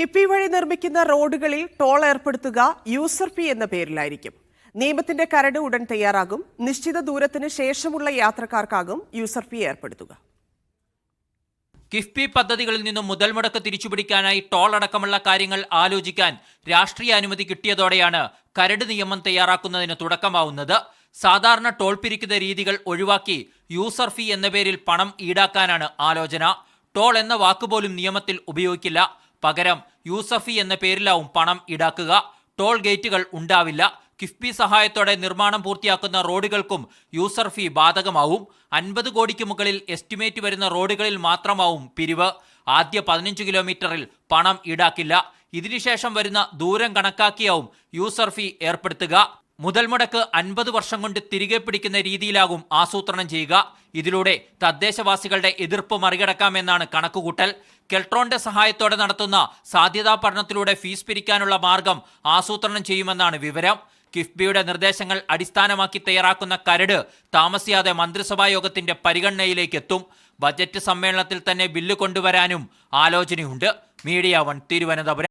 കിഫ്ബി വഴി നിർമ്മിക്കുന്ന റോഡുകളിൽ ടോൾ ഏർപ്പെടുത്തുക യൂസർ ഫീ എന്ന പേരിലായിരിക്കും. നിയമത്തിന്റെ കരട് ഉടൻ തയ്യാറാകും. നിശ്ചിത ദൂരത്തിന് ശേഷമുള്ള യാത്രക്കാർക്കാകും യൂസർ ഫീ ഏർപ്പെടുത്തുക. കിഫ്ബി പദ്ധതികളിൽ നിന്നും മുതൽ മുടക്ക് തിരിച്ചുപിടിക്കാനായി ടോൾ അടക്കമുള്ള കാര്യങ്ങൾ ആലോചിക്കാൻ രാഷ്ട്രീയ അനുമതി കിട്ടിയതോടെയാണ് കരട് നിയമം തയ്യാറാക്കുന്നതിന് തുടക്കമാവുന്നത്. സാധാരണ ടോൾ പിരിക്കുന്ന രീതികൾ ഒഴിവാക്കി യൂസർ ഫീ എന്ന പേരിൽ പണം ഈടാക്കാനാണ് ആലോചന. ടോൾ എന്ന വാക്കുപോലും നിയമത്തിൽ ഉപയോഗിക്കില്ല. പകരം യൂസഫി എന്ന പേരിലാവും പണം ഈടാക്കുക. ടോൾ ഗേറ്റുകൾ ഉണ്ടാവില്ല. കിഫ്ബി സഹായത്തോടെ നിർമ്മാണം പൂർത്തിയാക്കുന്ന റോഡുകൾക്കും യൂസർ ഫീ ബാധകമാവും. അൻപത് കോടിക്ക് മുകളിൽ എസ്റ്റിമേറ്റ് വരുന്ന റോഡുകളിൽ മാത്രമാവും പിരിവ്. ആദ്യ പതിനഞ്ച് കിലോമീറ്ററിൽ പണം ഈടാക്കില്ല. ഇതിനുശേഷം വരുന്ന ദൂരം കണക്കാക്കിയാവും യൂസർ ഫീ ഏർപ്പെടുത്തുക. മുതൽ മുടക്ക് അൻപത് വർഷം കൊണ്ട് തിരികെ പിടിക്കുന്ന രീതിയിലാകും ആസൂത്രണം ചെയ്യുക. ഇതിലൂടെ തദ്ദേശവാസികളുടെ എതിർപ്പ് മറികടക്കാമെന്നാണ് കണക്കുകൂട്ടൽ. കെൽട്രോണിന്റെ സഹായത്തോടെ നടത്തുന്ന സാധ്യതാ പഠനത്തിലൂടെ ഫീസ് പിരിക്കാനുള്ള മാർഗം ആസൂത്രണം ചെയ്യുമെന്നാണ് വിവരം. കിഫ്ബിയുടെ നിർദ്ദേശങ്ങൾ അടിസ്ഥാനമാക്കി തയ്യാറാക്കുന്ന കരട് താമസിയാതെ മന്ത്രിസഭാ യോഗത്തിന്റെ പരിഗണനയിലേക്ക് എത്തും. ബജറ്റ് സമ്മേളനത്തിൽ തന്നെ ബില്ല് കൊണ്ടുവരാനും ആലോചനയുണ്ട്. Media one Thiruvananthapuram.